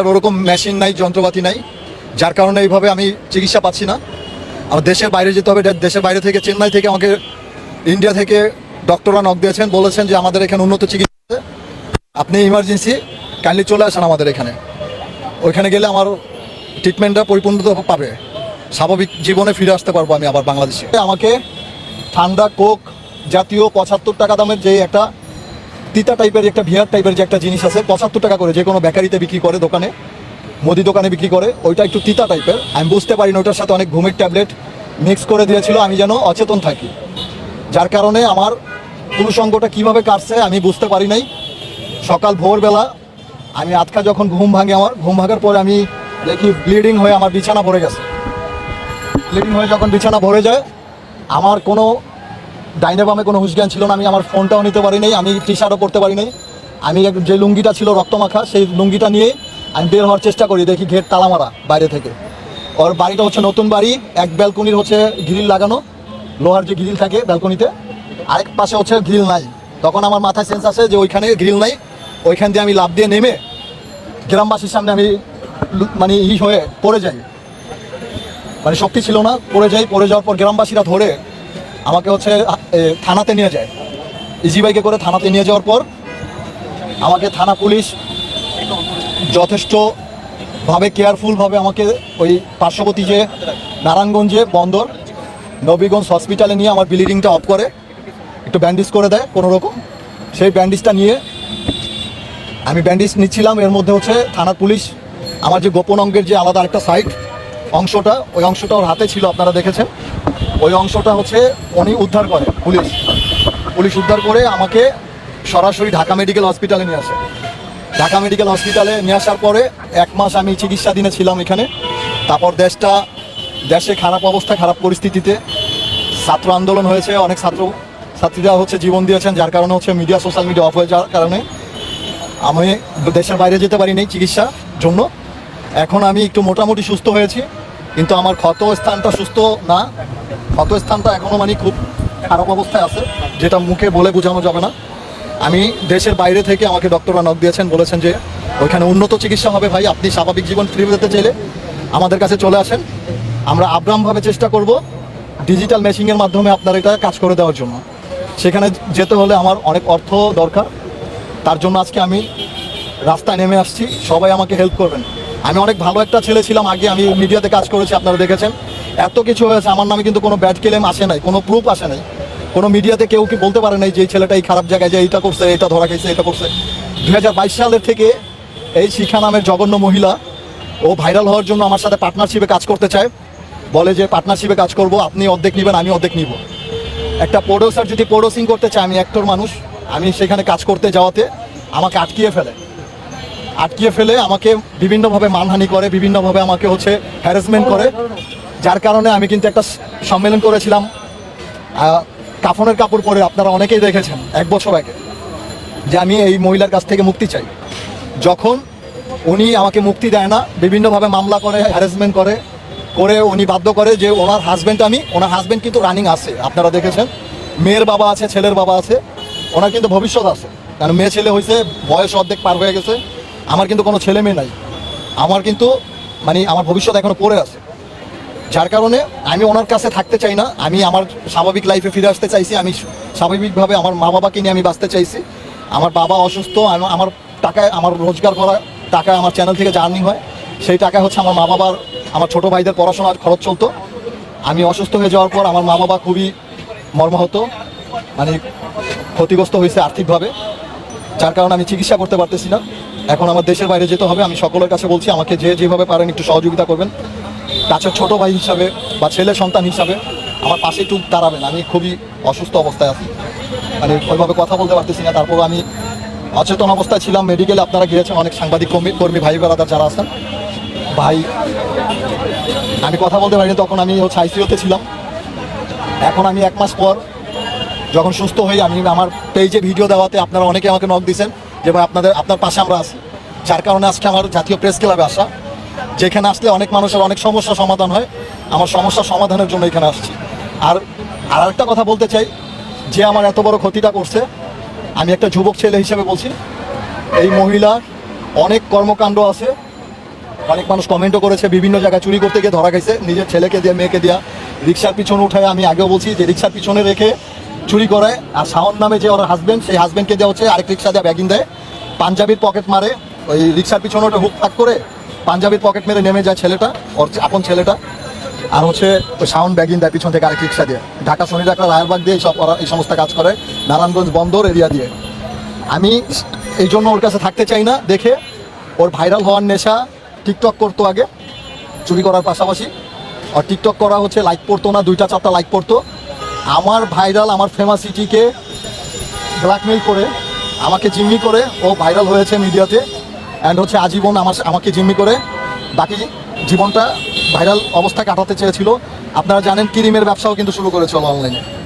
আর ওরকম মেশিন নাই, যন্ত্রপাতি নাই, যার কারণে এইভাবে আমি চিকিৎসা পাচ্ছি না। আমার দেশের বাইরে যেতে হবে দেশের বাইরে থেকে, চেন্নাই থেকে আমাকে ইন্ডিয়া থেকে ডক্টররা নক দিয়েছেন, বলেছেন যে আমাদের এখানে উন্নত চিকিৎসা। আপনি ইমার্জেন্সি কাইন্ডলি চলে আসেন আমাদের এখানে। ওইখানে গেলে আমার ট্রিটমেন্টটা পরিপূর্ণতা পাবে। স্বাভাবিক জীবনে ফিরে আসতে পারব আমি আবার বাংলাদেশে। আমাকে ঠান্ডা কোক জাতীয় পঁচাত্তর টাকা দামের যে একটা তিতা টাইপের একটা ভিয়ার টাইপের যে একটা জিনিস আছে, পঁচাত্তর টাকা করে যে কোনো বেকারিতে বিক্রি করে, দোকানে, মুদি দোকানে বিক্রি করে, ওইটা একটু তিতা টাইপের আমি বুঝতে পারি না, ওইটার সাথে অনেক ঘুমের ট্যাবলেট মিক্স করে দিয়েছিল, আমি যেন অচেতন থাকি। যার কারণে আমার পুরুষঙ্গটা কীভাবে কাটছে, আমি বুঝতে পারি নাই। সকাল, ভোরবেলা, আমি আটকা যখন ঘুম ভাঙে আমার, ঘুম ভাঙার পরে আমি দেখি ব্লিডিং হয়ে আমার বিছানা ভরে গেছে। ব্লিডিং হয়ে যখন বিছানা ভরে যায়, আমার কোনো ডাইনে বামে কোনো হুঁশজ্ঞান ছিল না, আমি আমার ফোনটাও নিতে পারি নাই, আমি টি শার্টও পরতে পারি নাই। আমি যে লুঙ্গিটা ছিল রক্তমাখা, সেই লুঙ্গিটা নিয়ে আমি বের হওয়ার চেষ্টা করি, দেখি ঘের তালা মারা বাইরে থেকে। ওর বাড়িটা হচ্ছে নতুন বাড়ি, এক ব্যালকনির হচ্ছে গ্রিল লাগানো, লোহার যে গ্রিল থাকে ব্যালকনিতে, আরেক পাশে হচ্ছে গ্রিল নাই। তখন আমার মাথায় সেন্স আসে যে ওইখানে গ্রিল নাই, ওইখান দিয়ে আমি লাভ দিয়ে নেমে গ্রামবাসীর সামনে আমি মানে ই হয়ে পড়ে যাই। মানে শক্তি ছিল না, পড়ে যাই, পড়ে যাওয়ার পর গ্রামবাসীরা ধরে আমাকে হচ্ছে থানাতে নিয়ে যায়। ইজি বাইকে করে থানাতে নিয়ে যাওয়ার পর আমাকে থানা পুলিশ যথেষ্টভাবে কেয়ারফুলভাবে আমাকে ওই পার্শ্ববর্তী যে নারায়ণগঞ্জে বন্দর, নবীগঞ্জ হসপিটালে নিয়ে আমার ব্লিডিংটা অফ করে, একটু ব্যান্ডেজ করে দেয় কোনো রকম। সেই ব্যান্ডেজটা নিয়ে আমি ব্যান্ডেজ নিচ্ছিলাম। এর মধ্যে হচ্ছে থানার পুলিশ আমার যে গোপন অঙ্গের যে আলাদা একটা সাইড অংশটা, ওই অংশটা ওর হাতে ছিল, আপনারা দেখেছেন। ওই অংশটা হচ্ছে উনি উদ্ধার করে, পুলিশ। পুলিশ উদ্ধার করে আমাকে সরাসরি ঢাকা মেডিকেল হসপিটালে নিয়ে আসে। ঢাকা মেডিকেল হসপিটালে নিয়ে আসার পরে এক মাস আমি চিকিৎসাধীনে ছিলাম এখানে। তারপর দেশটা, দেশে খারাপ অবস্থা, খারাপ পরিস্থিতিতে ছাত্র আন্দোলন হয়েছে, অনেক ছাত্র, ছাত্রীরা হচ্ছে জীবন দিয়েছেন, যার কারণে হচ্ছে মিডিয়া সোশ্যাল মিডিয়া অফ হয়ে যাওয়ার কারণে আমি দেশের বাইরে যেতে পারি পারিনি চিকিৎসার জন্য। এখন আমি একটু মোটামুটি সুস্থ হয়েছি। কিন্তু আমার ক্ষত স্থানটা সুস্থ না। ক্ষত স্থানটা এখনও মানে খুব খারাপ অবস্থায় আছে, যেটা মুখে বলে বোঝানো যাবে না। আমি দেশের বাইরে থেকে আমাকে ডক্টররা নক দিয়েছেন, বলেছেন যে ওইখানে উন্নত চিকিৎসা হবে ভাই, আপনি স্বাভাবিক জীবন ফিরে যেতে চাইলে আমাদের কাছে চলে আসেন। আমরা আব্রামভাবে চেষ্টা করব ডিজিটাল মেশিংয়ের মাধ্যমে আপনার এটা কাজ করে দেওয়ার জন্য। সেখানে যেতে হলে আমার অনেক অর্থ দরকার। তার জন্য আজকে আমি রাস্তায় নেমে আসছি, সবাই আমাকে হেল্প করবেন। আমি অনেক ভালো একটা ছেলে ছিলাম, আগে আমি মিডিয়াতে কাজ করেছি, আপনারা দেখেছেন। এত কিছু হয়েছে, আমার নামে কিন্তু কোনো ব্যাড ক্লেম আসে নাই, কোনো প্রুফ আসে নাই। কোনো মিডিয়াতে কেউ কি বলতে পারে নাই যে এই ছেলেটা এই খারাপ জায়গায় যে এইটা করছে, এটা ধরা খেয়েছে এটা করছে। দু হাজার বাইশ সালের থেকে এই শিখা নামের জঘন্য মহিলা, ও ভাইরাল হওয়ার জন্য আমার সাথে পার্টনারশিপে কাজ করতে চায়। বলে যে পার্টনারশিপে কাজ করব, আপনি অর্ধেক নেবেন, আমি অর্ধেক নিব। একটা প্রোডিউসার যদি প্রোডিউসিং করতে চায়, আমি অ্যাক্টর মানুষ, আমি সেখানে কাজ করতে যাওয়াতে আমাকে আটকিয়ে ফেলে। আটকিয়ে ফেলে আমাকে বিভিন্নভাবে মানহানি করে, বিভিন্নভাবে আমাকে হচ্ছে হ্যারাসমেন্ট করে। যার কারণে আমি কিন্তু একটা সম্মেলন করেছিলাম। কাফনের কাপড় পরে আপনারা অনেকেই দেখেছেন, এক বছর আগে, যে আমি এই মহিলার কাছ থেকে মুক্তি চাই। যখন উনি আমাকে মুক্তি দেয় না, বিভিন্নভাবে মামলা করে হ্যারাসমেন্ট করে করে উনি বাধ্য করে যে ওনার হাজব্যান্ড আমি, ওনার হাজব্যান্ড কিন্তু রানিং আছে, আপনারা দেখেছেন। মেয়ের বাবা আছে, ছেলের বাবা আছে, ওনার কিন্তু ভবিষ্যৎ আছে। কারণ মেয়ে ছেলে হয়েছে বয়স অর্ধেক পার হয়ে গেছে। আমার কিন্তু কোনো ছেলে মেয়ে নাই। আমার কিন্তু মানে আমার ভবিষ্যৎ এখনও পড়ে আছে। যার কারণে আমি ওনার কাছে থাকতে চাই না। আমি আমার স্বাভাবিক লাইফে ফিরে আসতে চাইছি। আমি স্বাভাবিকভাবে আমার মা বাবাকে নিয়ে আমি বাঁচতে চাইছি। আমার বাবা অসুস্থ। আমি- আমার টাকায় আমার রোজগার করা টাকা আমার চ্যানেল থেকে জার্নি হয়। সেই টাকা হচ্ছে আমার মা বাবার আমার ছোটো ভাইদের পড়াশোনার খরচ চলতো। আমি অসুস্থ হয়ে যাওয়ার পর আমার মা বাবা খুবই মর্মাহত। মানে ক্ষতিগ্রস্ত হয়েছে আর্থিকভাবে। যার কারণে আমি চিকিৎসা করতে পারতেছি না। এখন আমার দেশের বাইরে যেতে হবে। আমি সকলের কাছে বলছি, আমাকে যে যেভাবে পারেন একটু সহযোগিতা করবেন। কাছের ছোট ভাই হিসাবে বা ছেলে সন্তান হিসাবে আমার পাশে একটু দাঁড়াবেন। আমি খুবই অসুস্থ অবস্থায় আছি। মানে ওইভাবে কথা বলতে পারতেছি না। তারপর আমি অচেতন অবস্থায় ছিলাম। মেডিকেলে আপনারা গিয়েছেন, অনেক সাংবাদিক, কর্মী কর্মী ভাই বেড়াদার যারা আছেন। ভাই, আমি কথা বলতে পারিনি। তখন আমি হচ্ছে আইসিওতে ছিলাম। এখন আমি এক মাস পর যখন সুস্থ হই, আমি আমার পেজে ভিডিও দেওয়াতে আপনারা অনেকে আমাকে নক দিয়েছেন যে আপনাদের, আপনার পাশে আমরা আছি। যার কারণে আজকে আমার জাতীয় প্রেস ক্লাবে আসা। যেখানে আসলে অনেক মানুষের অনেক সমস্যা সমাধান হয়। আমার সমস্যা সমাধানের জন্য এখানে আসছি। আর আর একটা কথা বলতে চাই, যে আমার এত বড় ক্ষতিটা করছে, আমি একটা যুবক ছেলে হিসেবে বলছি, এই মহিলার অনেক কর্মকাণ্ড আছে। অনেক মানুষ কমেন্টও করেছে, বিভিন্ন জায়গায় চুরি করতে গিয়ে ধরা গেছে নিজের ছেলেকে দিয়ে, মেয়েকে দিয়া রিক্সার পিছনে উঠায় আমি আগেও বলছি যে, রিক্সার পিছনে রেখে চুরি করে আর শাওন নামে যে ওর হাজবেন্ড সেই হাজবেন্ডকে দেওয়া হচ্ছে আরেক রিক্সা দিয়ে ব্যাগিং দেয়। পাঞ্জাবির পকেট মারে, ওই রিক্সার পিছনে ওটা হুক ফাক করে পাঞ্জাবির পকেট মেরে নেমে যায় ছেলেটা, ওর আপন ছেলেটা। আর হচ্ছে ওই সাউন্ড ব্যাগিং দেয় পিছন থেকে আরেক রিক্সা দিয়ে। ঢাকা শনি ডাকরা রায়েরবাগ দিয়ে এইসব ওরা এই সমস্ত কাজ করে, নারায়ণগঞ্জ বন্দর এরিয়া দিয়ে। আমি এই জন্য ওর কাছে থাকতে চাই না, দেখে ওর ভাইরাল হওয়ার নেশা টিকটক করতো আগে, চুরি করার পাশাপাশি। আর টিকটক করা হচ্ছে লাইক পড়তো না, দুইটা, চারটা লাইক পড়তো। আমার ভাইরাল, আমার ফেমাসিটিকে ব্ল্যাকমেল করে, আমাকে জিম্মি করে, ও ভাইরাল হয়েছে মিডিয়াতে অ্যান্ড হচ্ছে আজীবন আমার, আমাকে জিম্মি করে। বাকি জীবনটা ভাইরাল অবস্থা কাটাতে চেয়েছিল। আপনারা জানেন ক্রিমের ব্যবসাও কিন্তু শুরু করেছিল অনলাইনে